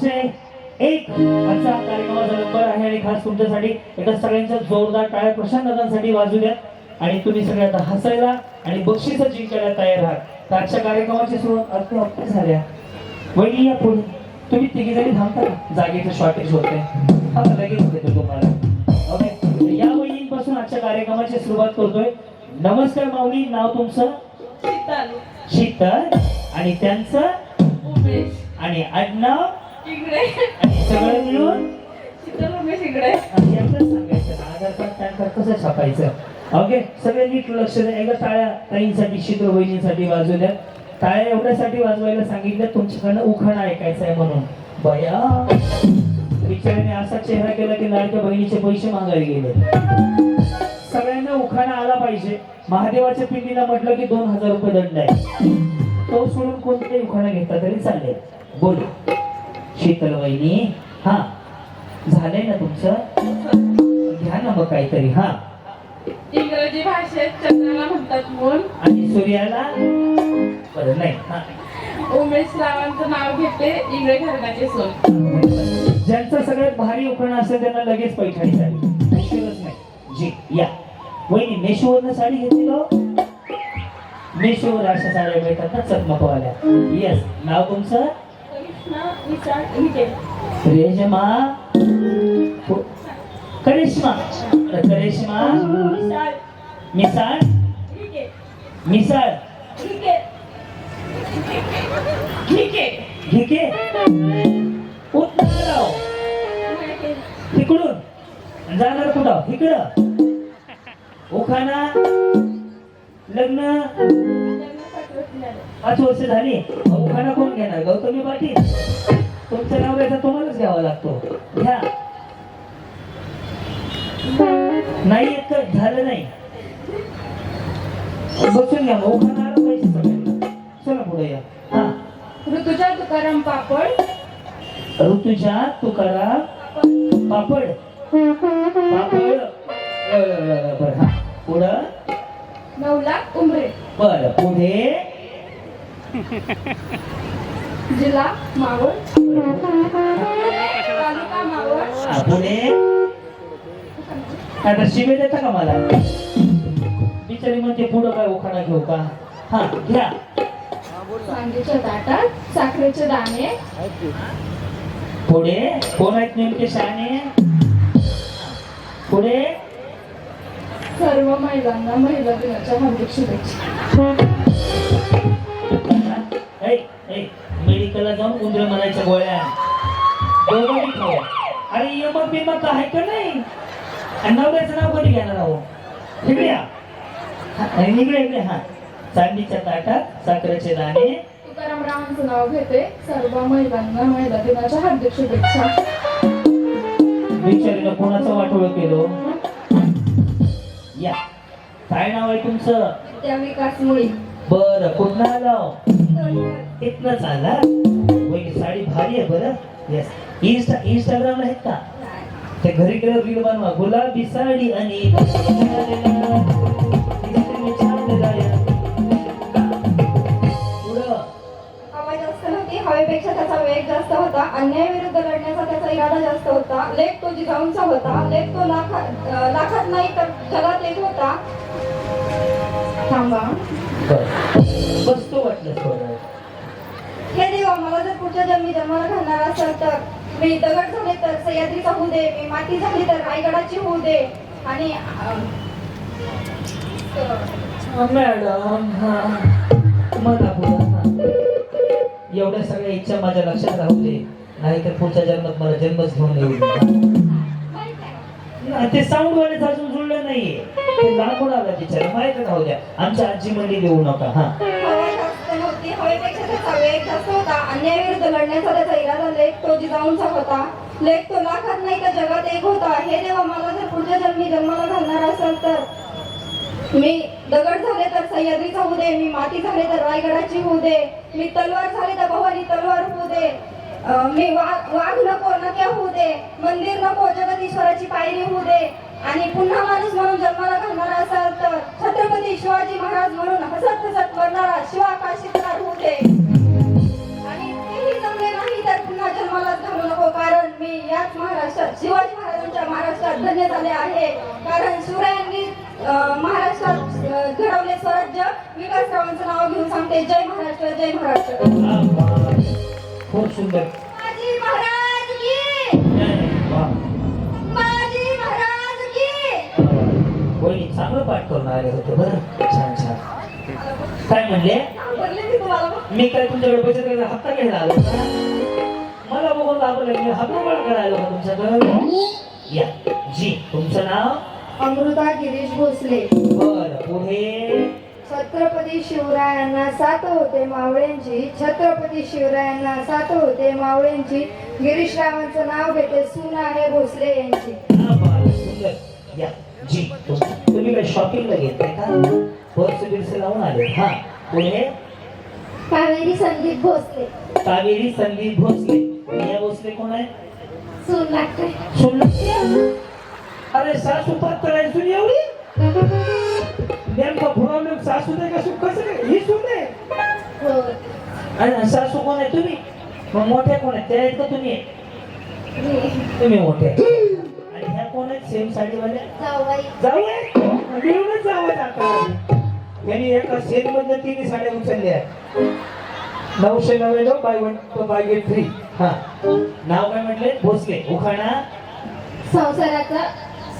आठशे एक असा कार्यक्रमाचा नंबर आहे आणि खास तुमच्यासाठी एका सगळ्यांच्या जोरदार टाळ्या प्रशांत दादांसाठी वाजू द्या. आणि तुम्ही सगळे आता हसायला आणि बक्षीस जिंकायला तयार आहात. तर आजच्या कार्यक्रमाची सुरुवात अगदी अगदी झाल्या. वहिनी या पुढे. तुम्ही तिघी जरी थांबता? जागेचं शॉर्टेज होते हा लगेच देतो तुम्हाला. ओके या वहिनींपासून आजच्या कार्यक्रमाची सुरुवात करतोय. नमस्कार माऊली नाव तुमचं? शीतल. शीतल. आणि त्यांचं? आणि आडनाव सगळं मिळून आणि सांगायचं आधार कार्ड पॅन कार्ड कसं छापायचं? ओके सगळे नीट लक्ष द्या. एकदा टाळ्या ताईंसाठी शीतल वहिनीसाठी वाजू द्या. टाळ्या एवढ्यासाठी वाजवायला सांगितलं तुमच्याकडनं उखाणा ऐकायचा आहे म्हणून. बया. बिचाऱ्याने असा चेहरा केला की लाडक्या बहिणीचे पैसे मागायला गेले. सगळ्यांना उखाणा आला पाहिजे. महादेवाच्या पिंडीला म्हटलं की दोन हजार रुपये दंड आहे. तो सोडून कोणताही उखाणा घेतला तरी चालले. बोलू. शीतल वहिनी हा. झालंय ना तुमचं? घ्या ना मग काहीतरी हा. इंग्रजी भाषेत चंद्राला म्हणतात मूल. आणि सूर्याला? बरं नाही हा. उमेश रावांचं नाव घेते इंगळे घराण्याचे सून ज्यांचं सगळ्यात भारी उखाणा असेल त्यांना लगेच पैठणी साडी उशीरच नाही. जी या. वहिनी मेशोवरनं साडी घेतली हो? मेशोवर अशा साड्या मिळतात ना चकमकवाल्या. येस नाव तुमचं? रेशमा करिश्मा. करिश्मा. मिसाळ. मिसाळ? घिके उत्तराव तिकडून जाणार कुठं? इकडं. उखाणा लग्न. पाच वर्ष झाली. उखाणा कोण घेणार? गौतमी पाटील. तुमचं नाव घ्यायचं तुम्हालाच घ्यावा लागतो. घ्या. नाही येत तर झालं नाही. बसून घ्या. मग उखाणा आला चला पुढे या. हा. ऋतुजा तुकाराम पापड. ऋतुजा तुकाराम पापड. पापड. अं, पुढं नवलाख उमरे. बरं पुढे? जिल्हा मावळ. तालुका मावळ. हा, पुढे? आता शिवे देता का मला? बिचारी म्हणते पुढं काय उखाणा घेऊ का? हा घ्या. सांजेच्या ताटात साखरेचे दाणे. पुढे? कोण आहेत नेमके शाणे? पुढे? सर्व महिलांना महिला दिनाच्या हार्दिक शुभेच्छा. मेडिकलला जाऊन उंदर मारायच्या गोळ्या. दोघांनी खाऊ अरे यमक बिमक आहे का नाही? आणि नवऱ्याचं नाव कधी घेणार आहो? इकडे या. हा, इकडे इकडे हा. चांदीच्या ताटात साखरेचे दाणे. तुकाराम रावांचं नाव घेते. सर्व महिलांना महिला दिनाच्या हार्दिक शुभेच्छा. बिचारीनं कोणाचं वाटोळ केलं? या. काय नाव आहे तुमचं? त्या विकास मुळी. बरं कुठं आलं इथनच आला वहिनी साडी भारी आहे बरं. येस इंस्टा इंस्टाग्राम आहेत का? ते घरी गेल्यावर रील बनवा. गुलाबी साडी आणि वेग जास्त होता. अन्यायाविरुद्ध लढण्याचा त्याचा इरादा जास्त होता. लेख तो जिजाऊंचा होता. लेख तो लाखात लाखात नाही तर जगात एक होता. थांबा. बसतो वाटलं. हे देवा मला जर पुढच्या जन्मी जन्माला घालणार असेल तर मी दगड झाले तर सह्याद्रीचा होऊ दे. मी माती झाली तर रायगडाची होऊ दे. आणि मॅडम हा. मला हा एवढ्या सगळ्या इच्छा माझ्या लक्षात राहू दे. नाहीतर पुढच्या जन्मात मला जन्मच घेऊन येईल ते साऊंड वाले अजून जुळलं नाहीये. ते लांबून आलं बिचारा. माहीत राहू द्या. आमच्या आजी म्हणली देऊ नका. हा. अन्यायाविरुद्ध लढण्याचा त्याचा इरादा लेख तो जिजाऊंचा होता लेख तो लाखात नाही तर जगात एक होता हे देवा मला जर पुढच्या जन्मी जन्माला घालणार असेल तर मी दगड झाले तर सह्याद्रीचा होऊ दे मी माती झाले तर रायगडाची होऊ दे मी तलवार झाले तर भवानी तलवार होऊ दे. मी वाघ वाघ नको नक्या होऊ दे मंदिर नको जगदीश्वराची पायरी होऊ दे. आणि पुन्हा माणूस म्हणून जन्माला घालणार असाल तर छत्रपती शिवाजी महाराज म्हणून हसत हसत मरणारा शिवा काशीदार होऊ दे. आणि तेही जमले नाही तर पुन्हा जन्मालाच घालू नको कारण मी याच महाराष्ट्रात शिवाजी महाराजांच्या महाराष्ट्रात धन्य झाले आहे. कारण शिवरायांनी महाराष्ट्रात जमणार सांगते. जय महाराष्ट्र जय महाराष्ट्र. खूप सुंदर. माझी महाराज की! जय. वा. माझी महाराज की! वहिनी चांगलं पाठ करून आले होते बरं. छान छान. काय म्हणले? मी काय तुमच्याकडे द्यायला हप्ता घ्यायला आलो मला बघून लागलं मी हप्ता करायला तुमच्याकडे. या. जी तुमचं नाव? अमृता गिरीश भोसले. बरं पुढे? छत्रपती शिवरायांना साथ होते मावळ्यांची छत्रपती शिवरायांना साथ होते मावळ्यांची गिरीशरावांचं नाव घेते सून आहे भोसले यांची. हा, बरं, सुंदर. या जी तुम- तुम्ही काय शॉपिंगला घेताय का? पर्स बिर्स लावून आले. हा पुढे? कावेरी संदीप भोसले. कावेरी संदीप भोसले. भोसले कोण आहे? सून लागते अरे सासू पात्र आहे सुन एवढी? नेमका प्रॉब्लेम सासू दे का सुन? कसं काय? ही सुन आहे आणि सासू कोण आहे? तुम्ही? मग मोठ्या कोण आहेत? त्या आहेत का तुम्ही? तुम्ही मोठे आणि ह्या कोण आहेत? सेम साडीवाल्या? जाऊबाई जाऊया मिळूनच जावं आता. यांनी एका सेट मधल्या तिन्ही साड्या उचलल्या. नऊशे नव्याण्णव buy one buy get three हा. नाव काय म्हटले? भोसले. उखाणा? संसाराचा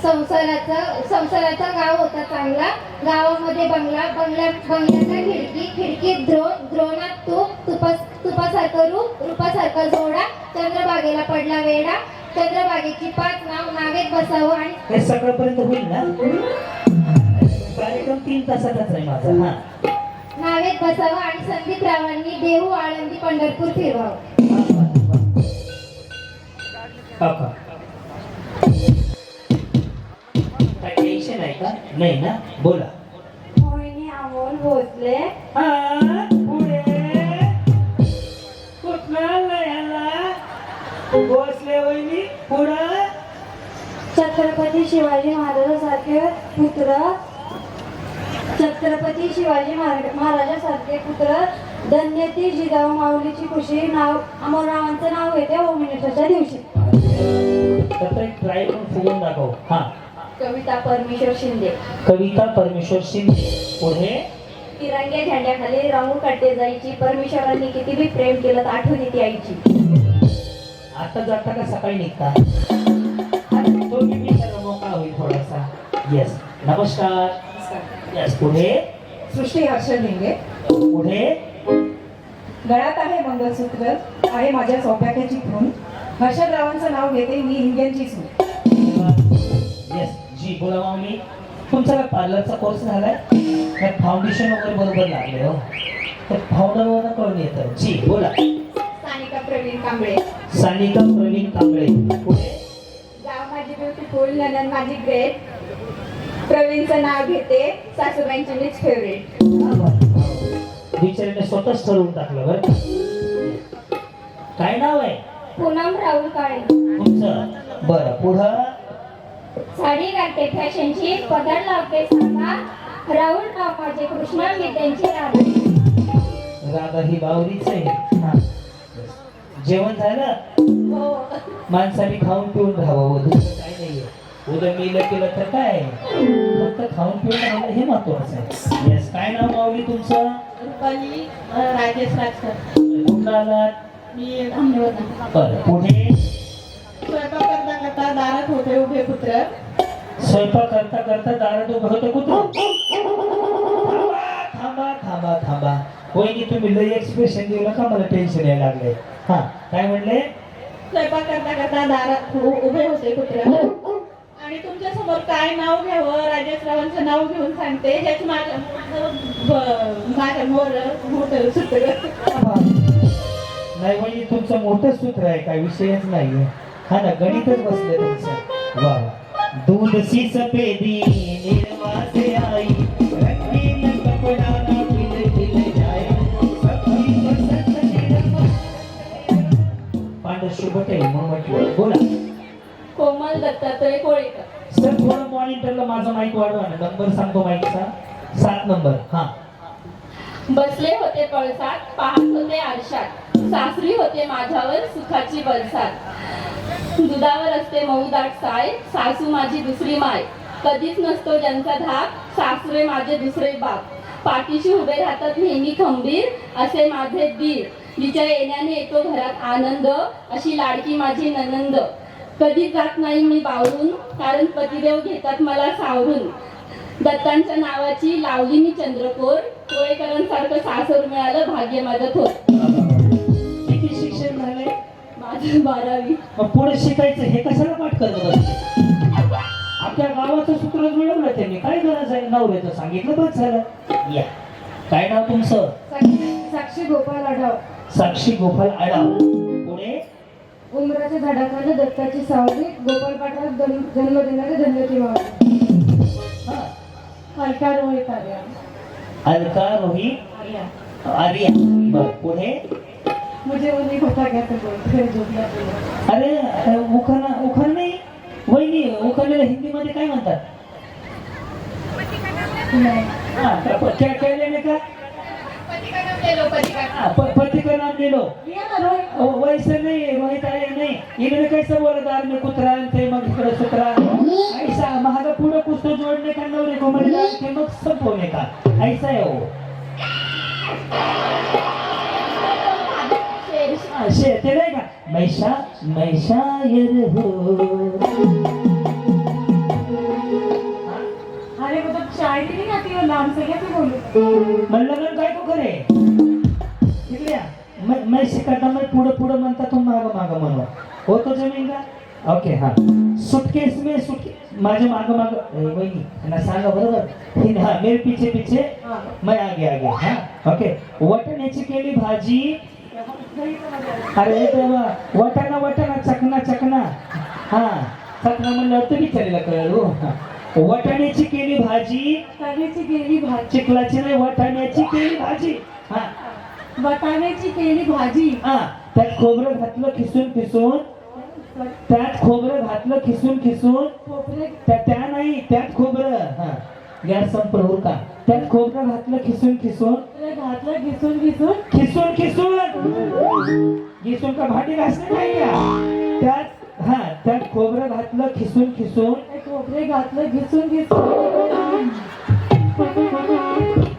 संसाराचा संसाराचा गाव होता चांगला. गावामध्ये बंगला बंगल्या बंगल्याचा खिडकी खिडकीत द्रोण द्रोणात तूप तुपा तुपासारखं रूप रूपासारखा जोडा चंद्रबागेला पडला वेडा चंद्रबागेची पाच नाव नावेत बसावं आणि हे सकाळपर्यंत होईल ना? कार्यक्रम तीन तासाचाच आहे माझा हा. नावेत बसावं आणि संदीपरावांनी देहू आळंदी पंढरपूर फिरवावं. का? नाही ना? बोला. मोहिनी अमोल भोसले हा? पुढे. कुठला याला? बसले वहिनी पुढं? छत्रपती शिवाजी महाराजासारखे पुत्र. छत्रपती शिवाजी महाराज महाराजासारखे पुत्र. धन्यती जिजाऊ माऊलीची खुशी. नाव अमोलरावांचं नाव येते ओमिनेटाच्या दिवशी. एक ट्राय करून फुगून दाखव. हा. कविता परमेश्वर शिंदे. कविता परमेश्वर शिंदे. पुढे? तिरंग्या झेंड्याखाली राहून काढते जायची परमेश्वरांनी किती बी प्रेम केलं तर आठवण येते आईची. आता जाता का सकाळी निघता. तो मोकळा होईल थोडासा. येस नमस्कार. येस पुढे? सृष्टी हर्ष लिंगे पुढे? गळ्यात आहे मंगळसूत्र आहे माझ्या सौभाग्याची खून. हर्षदरावांचं नाव घेते मी हिंग्यांची सून येस जी बोला माऊली तुमचा काय पार्लरचा कोर्स झालाय? काय फाउंडेशन वगैरे बरोबर लागले हो. तर फाउंडर वगैरे करून येतं. जी बोला. सानिका प्रवीण कांबळे. सानिका प्रवीण कांबळे. पुढे माझी ब्युटिफुल नंदन माझी ग्रेट प्रवीणचं नाव घेते. सासूबाईंची मीच फेवरेट बिचारीने स्वतःच ठरवून टाकलं बरं. काय नाव आहे? पूनम राहुल काळे. तुमचं? बरं पुढं? साडी घालते. फॅशनची पदर लावते. सांगा राहुल नाव माझे कृष्णा विद्यांची राधा राधा ही बावरीच आहे. हा. जेवण झालं? हो. माणसाने खाऊन पिऊन राहावं. दुसरं काय नाहीये. उद्या मेलं केलं तर काय? फक्त खाऊन पिऊन राहिलं हे महत्वाचं आहे. येस काय नाव माऊली तुमचं? रुपाली राजेश राजकर. कुठं आलात? मी धामणीवर बरं पुढे? स्वयंपाक करता करता दारात होते उभे पुत्र. स्वयंपाक करता करता दारात उभं होतं कुठं थांबा थांबा थांबा. वहिनी तुम्ही लई एक्सप्रेशन देऊ नका मला टेन्शन यायला लागले हा काय म्हणले? स्वयंपाक करता करता दारात उ- उभे होते पुत्र आणि तुमच्यासमोर काय नाव घ्यावं? राजेशरावांचं नाव घेऊन सांगते. ह्याच माझ्या माझ्या मोर मोठं सूत्र. नाही वहिनी तुमचं मोठं सूत्र आहे काय विषयच नाहीये. हा ना गणितच बसलं तुमचं. वा. दूध सी सफेदी निर्वासे आई. रंगीन कपड़ा ना खिल खिल जाए सबकी पसंद निर्मा पांढर शुभट आहे म्हणून म्हटलं बोला. कोमल दत्तात्रय कोळेकर. सर थोडं मॉनिटरला माझा माईक वाढवा ना. नंबर सांगतो माईकचा सात नंबर हा. बसले होते पळसात पाहत होते आरशात. सासरी होते माझ्यावर सुखाची बरसात दुधावर असते मऊ दाट साय सासू माझी दुसरी माय. कधीच नसतो ज्यांचा धाक सासरे माझे दुसरे बाप. पाठीशी उभे राहतात नेहमी खंबीर असे माझे दीर. तिच्या येण्याने येतो घरात आनंद अशी लाडकी माझी ननंद. कधी जात नाही मी बावरून कारण पतिदेव घेतात मला सावरून. दत्तांच्या नावाची लावली मी चंद्रकोर कोळेकरांसारखं सासर मिळालं भाग्य माझं थोर. बारावी. मग पुढे शिकायचं हे कशाला पाठ करत आपल्या गावाचं सूत्र जुळवलं त्यांनी. काय गरज आहे? नवऱ्याचं सांगितलं बस झालं या. काय नाव तुमचं? साक्षी गोपाल आढाव. साक्षी गोपाल आडाव पुढे? उमराच्या झाडाखाली दत्ताची सावली गोपाल पाटलास जन्म जन्म देणारे धन्यती मावली हा. कार्य अलका रोहित आर्या. बर पुढे? मुझे वो नहीं पता बोलते हैं। अरे उखाणा उखाण नाही वहिनी उखाण्याला हिंदीमध्ये काय म्हणतात तर पति का नाम ले लो। वैसे नहीं रोहित आर्य नहीं। इन्होंने कैसे बोला दाल में कुतरा थे मग इकडे सुतरा ऐसा महागा पुढे कुछ तो जोड़ने का नवरे को मग सब होने का। ऐसा है वो। हा, शे ते नाही का? मैशा मैशायर हो अरे मतलब बोलूं. म्हणलं मग काय करे. मैं मैं शिकाता मैं पुढे पुढे म्हणता तुम माग माग म्हणू हो तो जमीन का? ओके हा. सुटकेस में सुटकेस माझ्या माग माग. वहिनी त्यांना सांगा बरोबर? हा मेरे पीछे पीछे. मैं आगे आगे हा. ओके. वटण्याची केली भाजी अरे वटाणा वटाणा चकना चकना हा चकना म्हणल्यावर तरी चालेला कळलं. हो. वटाण्याची केली भाजी. वाटाण्याची केली भाजी. चिखलाची नाही वाटाण्याची केली भाजी. हा. वाटाण्याची केली भाजी. हा त्यात खोबरं घातलं खिसून खिसून. त्यात खोबरं घातलं खिसून खिसून. त्या नाही त्यात खोबरं. हा. गॅस संपर्क का? त्यात खोबरं घातलं खिसून खिसून? घातलं घिसून घिसून खिसून खिसून! खिसून का भांडी घासणे नाही का त्यात हा त्यात खोबरं घातलं खिसून खिसून? खोबरे घातलं घिसून घिसून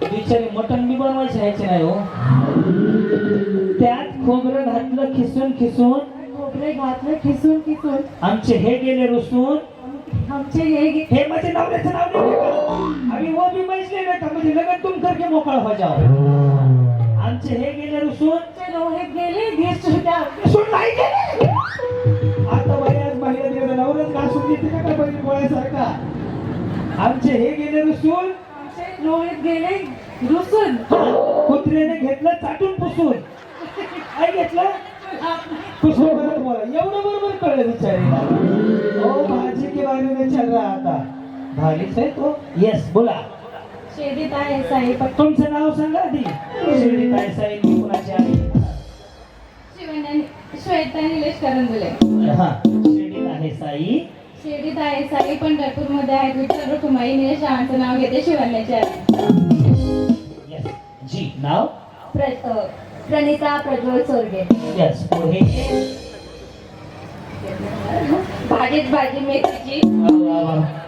बिचारी मटण बी बनवायचे ह्याचे नाही हो? त्यात खोबरं घातलं खिसून खिसून? खोबरे घातलं खिसून खिसून? आमचे हे गेले रुसून? आमचे हे गे- हे माझे नवऱ्याचं नाव नाही का? आम्ही वो मैसले नाही का? म्हणजे तुम करके मोकळा हो जाओ. आमचे हे गेले रुसून. आमचे रोहित गेले रुसून नाही गेले. आता बऱ्याच महिला गेल्या नवऱ्याच घासून घेते का बहिणी गोळ्यासारखा आमचे हे गेले रुसून. आमचे रोहित गेले रुसून. कुत्र्याने घेतलं चाटून पुसून. काय घेतलं? पुसून परत बोला. एवढं बरोबर कळलं बिचारीला ओ भाजी के बारे में चल रहा था आहे तो? येस बोला. शेतीत आहे साई पट तुमचं नाव सांगा आधी. शिर्डी काय साहेब कुणाची आहे? श्वेता निलेश करंदुले हा. शिर्डीत आहे साई. शिर्डीत आहे साई पंढरपूरमध्ये आहेत विठ्ठल रुक्माई निलेश रावांचं नाव घेते शिवण्याचे. आहे येस जी नाव? प्रणिता प्रज्वल सोरगे. येस पुढे भाजीत भाजी मेथीची.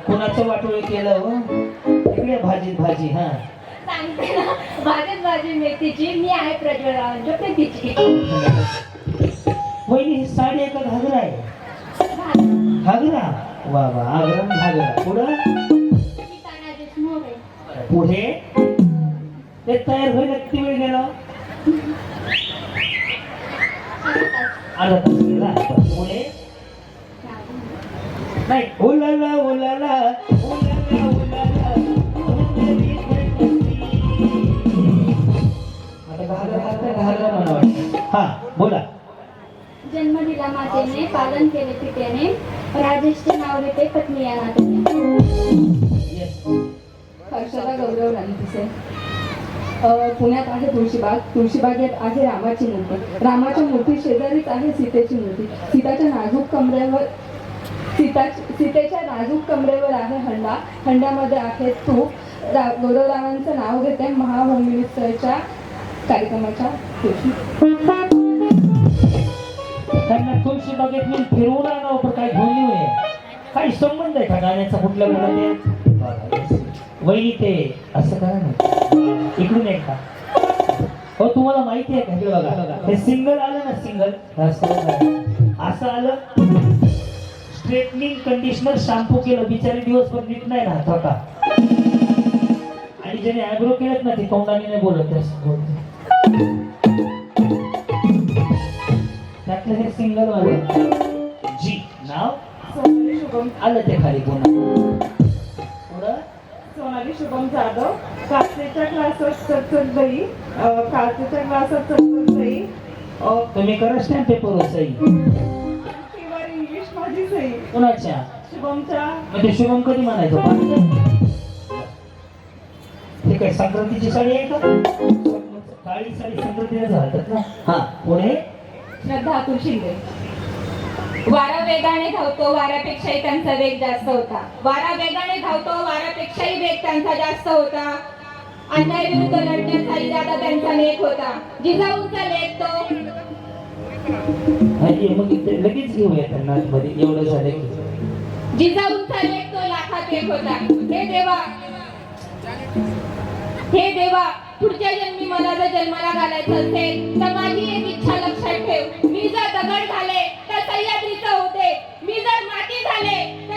कुणाचं वाटोळ केलं हो? इकडे भाजीत भाजी हा. सांगते ना. भाजीत भाजी मेथीची. मी आहे प्रज्वल रावांच्या प्रीतीची. वहिनी ही साडी आहे का घागरा आहे? घागरा? वा वा. आग्रम घागरा. पुढं? पुढे? ते तयार व्हायला किती वेळ गेला? अर्धा तास गेला पुढे नाही उलाला उलाला उलाला उलाला उलाली आता घागरा घागरा घागरा म्हणा वाटतं. हा बोला जन्म दिला मातेने पालन केले पितेने राजेशचे नाव घेते पत्नी या नात्याने. येस हर्षदा गौरव रणपिसे पुण्यात आहे तुळशीबाग. तुळशीबागेत आहे रामाची मूर्ती. रामाच्या मूर्ती शेजारीच आहे सीतेची मूर्ती. सीताच्या नाजूक कमरेवर सीता सीतेच्या नाजूक कमरेवर आहे हंडा. हंड्यामध्ये आहे तूप. रा गौरवरावांचं नाव घेते महाभूमीस्तरच्या कार्यक्रमाच्या त्यांना तुळशी बागेत मी फिरवून आणावं पण काही घेऊन येऊ नये. काही संबंध आहे का गाण्याचा? कुठल्या मुलाने? वहिनी ते असं करा ना. इकडून एकदा. हो तुम्हाला माहिती आहे का? हे बघा. हे सिंगल आलं ना सिंगल असं आलं. स्ट्रेटनिंग कंडिशनर शॅम्पू केलं. बिचारे दिवसभर नीट नाही राहत होता. आणि ज्याने आयब्रो केलेत ना ते तोंडाने नाही बोलत त्यातलं हे सिंगल वालं. जी नाव? आलं ते खाली पुन्हा. पुढं? सोनाली शुभम जाधव काचेच्या क्लासवर चतुर्दयी तुम्ही करा स्टॅम्प पेपर सही किंवा इंग्लिश माझी सही कुणाच्या? शुभमच्या. ते शुभम कधी म्हणायचो? काय संक्रांतीची साडी आहे का? काळी साडी संक्रांतीला घालतात ना? हा पुढे श्रद्धा अतुल शिंदे. वारा वेगाने धावतो वाऱ्यापेक्षाही त्यांचा वेग जास्त होता. वारा वेगाने धावतो वाऱ्यापेक्षाही वेग त्यांचा जास्त होता. अन्याय विरुद्ध लढण्याचा इरादा त्यांचा लेख होता. जिजाऊंचा लेख तो. मग लगेच घेऊया त्यांना मध्ये एवढं झालं की. जिजाऊंचा लेख तो लाखात एक होता. हे देवा हे देवा पुढच्या जन्मी मला जर जन्माला घालायचं असेल तर माझी एक इच्छा लक्षात ठेव. मी जर दगड झाले सह्याद्रीचं होते. मी जर माती झाले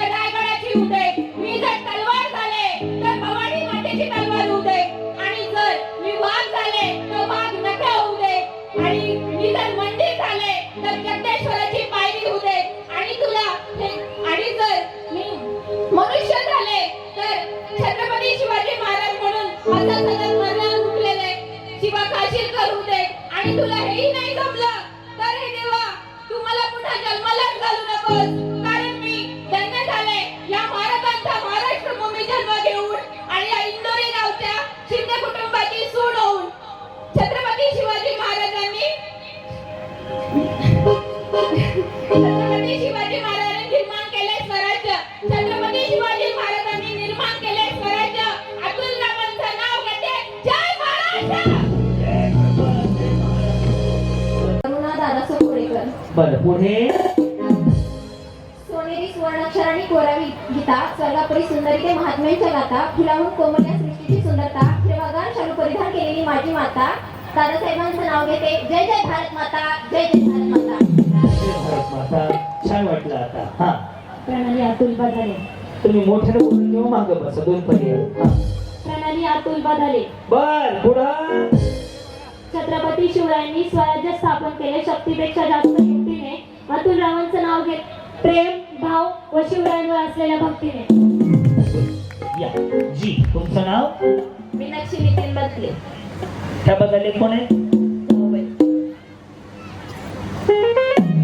बरं पुढे? सोनेरी सुवर्णाक्षरांनी कोरावी गीता सुंदरी ते महात्म्यांच्या गाथा फुलाहून कोमल या सृष्टीची सुंदरता हिरवागार शालू परिधान केलेली माझी माता दादासाहेबांचं नाव घेते जय जय भारत माता जय जय भारत माता. जय भारत माता. छान वाटलं आता. हा. प्रणाली अतुल बदाले. तुम्ही मोठ्याने बोलून घेऊ माग बसा दोन पर्याय हा. प्रणाली अतुल बदाले. बर पुढं? छत्रपती शिवरायांनी स्वराज्य स्थापन केले शक्तीपेक्षा जास्त अतुल रावांचं नाव घेत प्रेम भाव व शिवरायांवर असलेल्या भक्तीने. या. जी तुमचं नाव? मीनाक्षी नितीन बदले त्याबद्दल कोण आहे?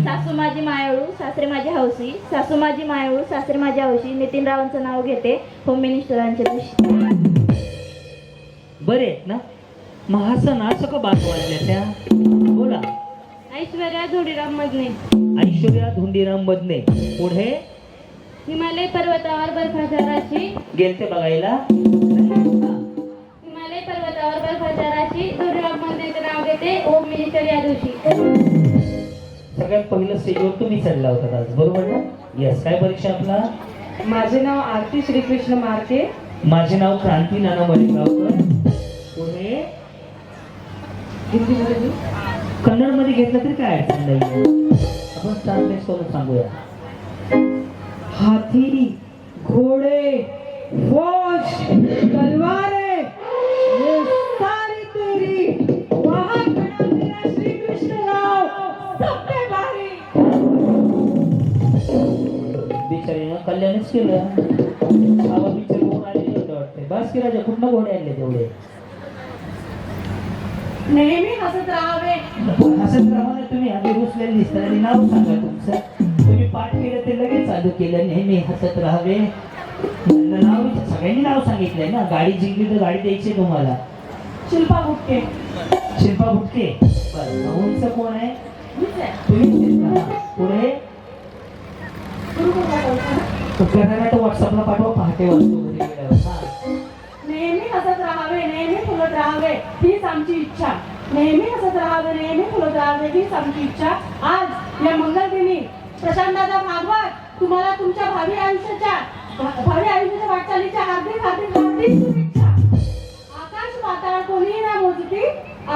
सासू माझी मायाळू सासरे माझे हौसी सासू माझी मायाळू सासरे माझे हौशी. नितीन रावांचं नाव घेते. होम मिनिस्टरांच्या दिवशी. बरे आहेत ना? मग असं का बात वाजल्या त्या? बोला. ऐश्वर्या धोडीराम मधने ऐश्वर्या धुंडीराम बदने पुढे? हिमालय पर्वतावर बर्फाच्या राशी गेलते बघायला. हिमालय पर्वतावर बर्फाच्या राशी धोडीराम मधनेचं नाव घेते होम मिनिस्टर या दिवशी. सगळ्यात पहिलं स्टेजवर तुम्ही चढला होता आज बरोबर ना? येस काय परीक्षा आपला? माझे नाव आरती श्रीकृष्ण मार्के. माझे नाव क्रांती नाना मलिकगावकर पुढे? मी कन्नडमध्ये घेतलं तरी काय अडचण नाही आपण ट्रान्सलेट करून सांगूया. हाथी घोड़े फौज तलवारे ये सारी तेरी खड़ा मेरा श्री कृष्ण राव भारी. बिचारीनं कल्याणच केलं. बाबा बिचारी कोण आलेले होते वाटते बास की राजा कुठनं घोडे आणले तेवढे? नेहमी हसत राहावे. हसत राहा ना तुम्ही आधी रुसलेले दिसता आणि नाव सांगा तुमचं. तुम्ही पाठ केलं ते लगेच चालू केलं नेहमी हसत राहावे. नाव सगळ्यांनी नाव सांगितलंय ना गाडी जिंकली तर गाडी द्यायची तुम्हाला. शिल्पा गुटके. शिल्पा भुटके बरं कोण आहे? तुम्हीच आहेत का? हा. पुढे तर व्हॉट्सअपला पाठवा पहाटे वाजतो घरी गेल्यावर हा. नेहमी हसत राहावे नेहमी फुलत राहावे हीच आमची इच्छा. नेहमी हसत राहावे नेहमी फुलत राहावे हीच आमची इच्छा. आज या मंगल दिनी दादा भागवत तुम्हाला तुमच्या भावी आयुष्याच्या भावी आयुष्याच्या वाटचालीच्या हार्दिक हार्दिक हार्दिक शुभेच्छा. आकाश पाताळ कोणीही ना मोजती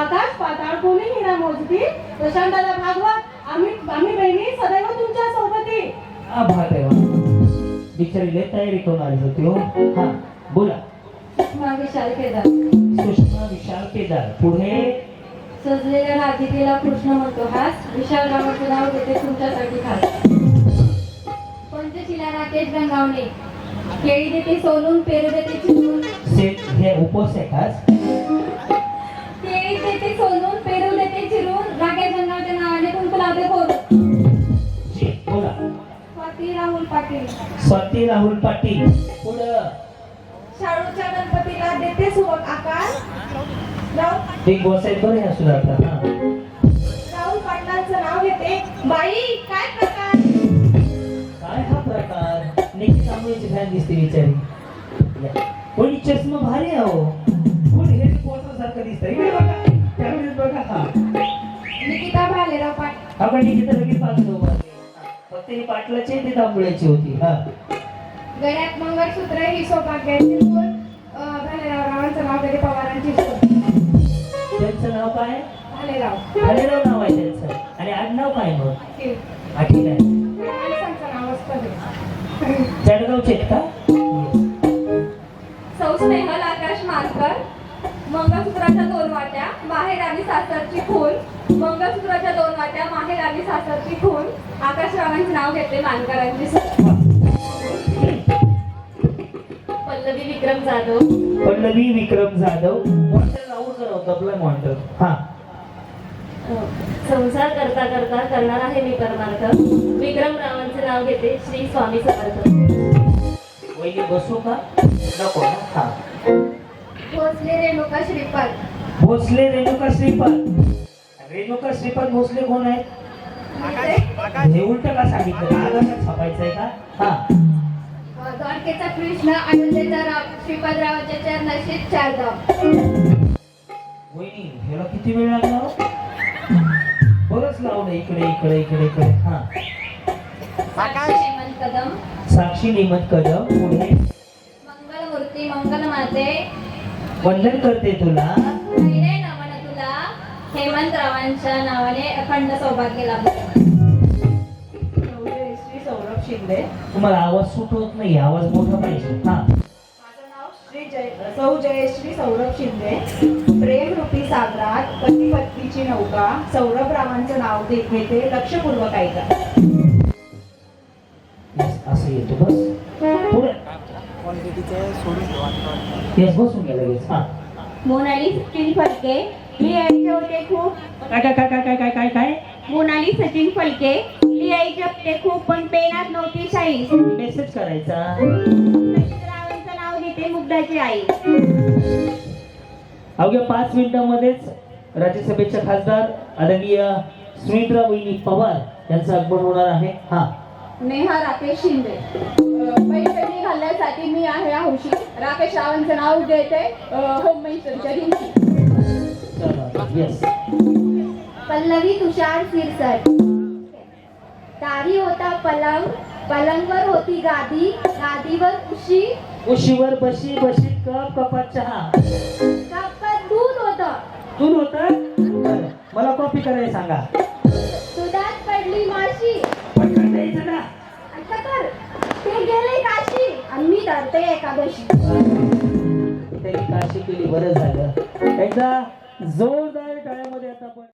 आकाश पाताळ कोणीही ना मोजती प्रशांतदा भागवत आम्ही आम्ही बहिणी सदैव तुमच्या सोबती. आभार बिचारी लय तयारी करून आली होती हो. हा बोला. सुषमा विशाल केदार. सुषमा विशाल केदार. पुढे? सजलेल्या राधिकेला कृष्ण म्हणतो. हास विशाल रामाचं नाव घेते तुमच्यासाठी खास. पंचशिला राकेश गंगावणे. केळी देते सोलून पेरू देते चिरून. हे उपवास आहे खास केळी देते सोलून पेरू देते चिरून. राकेश गंगावच्या नावाने कुंकू लावते जी बोला. स्वाती राहुल पाटील. स्वाती राहुल पाटील. पुढं? शाळूच्या गणपतीला देते सुबक आकार. बिग बॉस आहेत बरं हा. राहुल पाटलांचं नाव घेते. बाई काय प्रकार? काय हा प्रकार? निकी तांबळीची फॅन दिसते बिचारी. कोणी चष्मा भारी आहे हो कोणी हे सारखं दिसतंय. इकडे बघा. त्याकडे बघा हा. निकिता भालेराव पाटील. आपण निकिता लगेच आहे. फक्त ही पाटलाची ती तांबळ्याची होती. हा. गळ्यात मंगळसूत्र ही सौभाग्याची फूल अं, भालेराव रावांचं नाव घेते पवारांची त्यांचं नाव काय? भालेराव. हरेराव नाव आहे त्यांचं. आणि आडनाव काय मग. हा ठीक आहे. माणसांचं नाव असतं. जळगावचे का? सौ स्नेहल आकाश मानकर मंगळसूत्राच्या दोन वाट्या माहेर आणि सासरची खून मंगळसूत्राच्या दोन वाट्या माहेर आणि सासरची खून आकाश रावांचे नाव घेते मानकरांची. पल्लवी विक्रम जाधव? पल्लवी विक्रम जाधव. मॉन्टर राहुल करावं आपलं मॉन्टर. हा. संसार करता करता करणार आहे मी परमार्थ. विक्रम रावांचे नाव घेते श्री स्वामी समर्थ. वहिनी बसू का? नको ना. हा. भोसले रेणुका श्रीपाद. भोसले रेणुका श्रीपाद. रेणुका श्रीपाद भोसले कोण आहेत? हे उलट का सांगितलं? छापायचंय का? हा. द्वारकेचा कृष्ण अयोध्येचा राम श्रीपादरावाच्या चरणाशी चार वहिनी ह्याला किती वेळ लागला हो? बरंच लावलं इकडे इकडे इकडे इकडे. हा. कदम. साक्षी निमत कदम पुढे. मंगलमूर्ती मंगल माते. वंदन करते तुला. नमन तुला. हेमंतरावांच्या नावाने अखंड सौभाग्य लाभलं. श्री सांगितलंय तुम्हाला आवाज सुट होत नाही आवाज मोठा पाहिजे. हा. सौ जयश्री सौरभ शिंदे. प्रेम रूपी सागरात पती पत्नीची नौका सौरभ रावांचं नाव देखील ते लक्षपूर्वक ऐका. असं येतो बस. मोनाली स्टील फटके. मी ऐकले होते खूप. काय काय काय काय काय काय काय? मोनाली सचिन फलके लिहायचे होते खूप पण पेनात नव्हती शाई. मेसेज करायचा. रावांचं नाव घेते मुग्धाची आई. अवघ्या पाच मिनिटांमध्येच राज्यसभेच्या खासदार आदरणीय सुमित्रा वहिनी पवार यांचं आगमन होणार आहे. हा. नेहा राकेश शिंदे. पैठणी घालण्यासाठी मी आहे हौशी राकेश रावांचं नाव घेते होम मिनिस्टरच्या दिवशी. येस पल्लवी तुषार सिरसट तारी होता पलंग पलंगवर होती गादी गादीवर उशी. उशीवर बशी बशी कप कपात चहा. कपात दूध होतं. दूध होत? मला कॉपी करायला सांगा. दुधात पडली माशी. पटकन द्यायचं ना आता तर. ते गेले काशी. आणि मी धरते एकादशी. त्यांनी काशी केली बरं झालं. एकदा जोरदार टाळ्यामध्ये आता पण